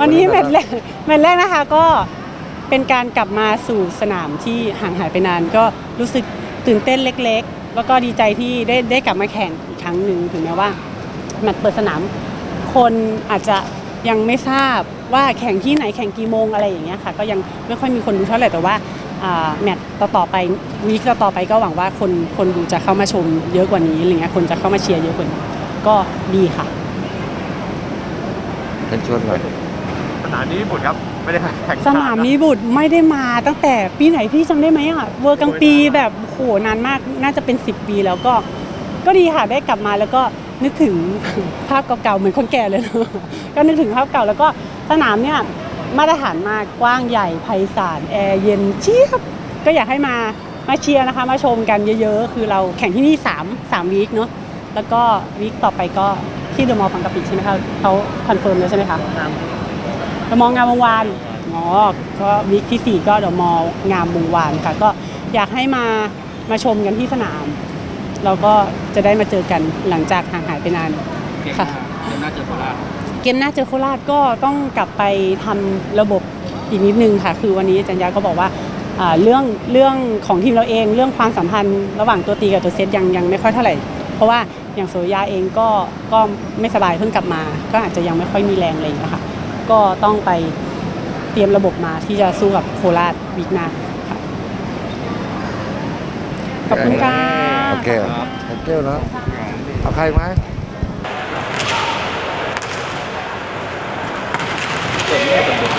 วันนี้แมตช์แรกแมตช์แรกนะคะก็เป็นการกลับมาสู่สนามที่ห่างหายไปนาน ก็รู้สึกตื่นเต้นเล็ก ๆ แล้วก็ดีใจที่ได้ได้กลับมาแข่งอีกครั้งหนึ่งถึงแม้ว่าแมตช์เปิดสนาม คนอาจจะยังไม่ทราบว่าแข่งที่ไหนแข่งกี่โมงอะไรอย่างเงี้ยค่ะ ก็ยังไม่ค่อยมีคนดูเท่าไหร่แต่ว่าอ่าแมตช์ต่อๆไปวีคต่อๆไปก็หวังว่าคนคนดูจะเข้ามาชมเยอะกว่านี้อะไรเงี้ยคนจะเข้ามาเชียร์เยอะกว่านี้ก็ดีค่ะเป็นชวนหน่อย สนามนี้ญี่ปุ่นครับไม่ได้แข่งสนามนี้บุตรไม่ได้มาตั้งแต่ปีไหนพี่จำได้ไหมอะเวอร์กลางปีแบบโหนานมากน่าจะเป็น 10 ปีแล้วก็ ก็ดีค่ะได้กลับมาแล้วก็นึกถึงภาพเก่าๆเหมือนคนแก่เลยเนอะก็นึกถึงภาพเก่าแล้วก็สนามเนี่ยมาตรฐานมากกว้างใหญ่ไพศาลแอร์เย็นเจี๊ยบก็อยากให้มามาเชียร์นะคะ มาชมกันเยอะๆ คือเราแข่งที่นี่3 3วีคเนาะแล้วก็วีคต่อไปก็ที่เดอะมอลล์บางกะปิใช่ไหมคะเขาคอนเฟิร์มแล้วใช่ไหมคะ เดอะมอลล์งามวงวานอ๋อก็วิกที่ 4 ก็เดอะมอลล์งามวงวานค่ะ ก็อยากให้มามาชมกันที่สนาม เราก็จะได้มาเจอกันหลังจากห่างหายไปนานค่ะ เกมหน้าเจอโคราชเกมหน้าเจอโคราชก็ต้องกลับไปทำระบบอีกนิดนึงค่ะ คือวันนี้อาจันยาก็บอกว่าอ่าเรื่องเรื่องของทีมเราเอง เรื่องความสัมพันธ์ระหว่างตัวตีกับตัวเซตยังยังไม่ค่อยเท่าไหร่ เพราะว่าอย่างโซยาเองก็ก็ไม่สบายเพิ่งกลับมา ก็อาจจะยังไม่ค่อยมีแรงอะไรอย่างเงี้ยค่ะ ก็ต้องไปเตรียมระบบมาที่จะสู้กับโคราชวีคหน้าครับขอบคุณค่ะ โอเคโอเคเนาะเอาใครไหมเจ๋งเลย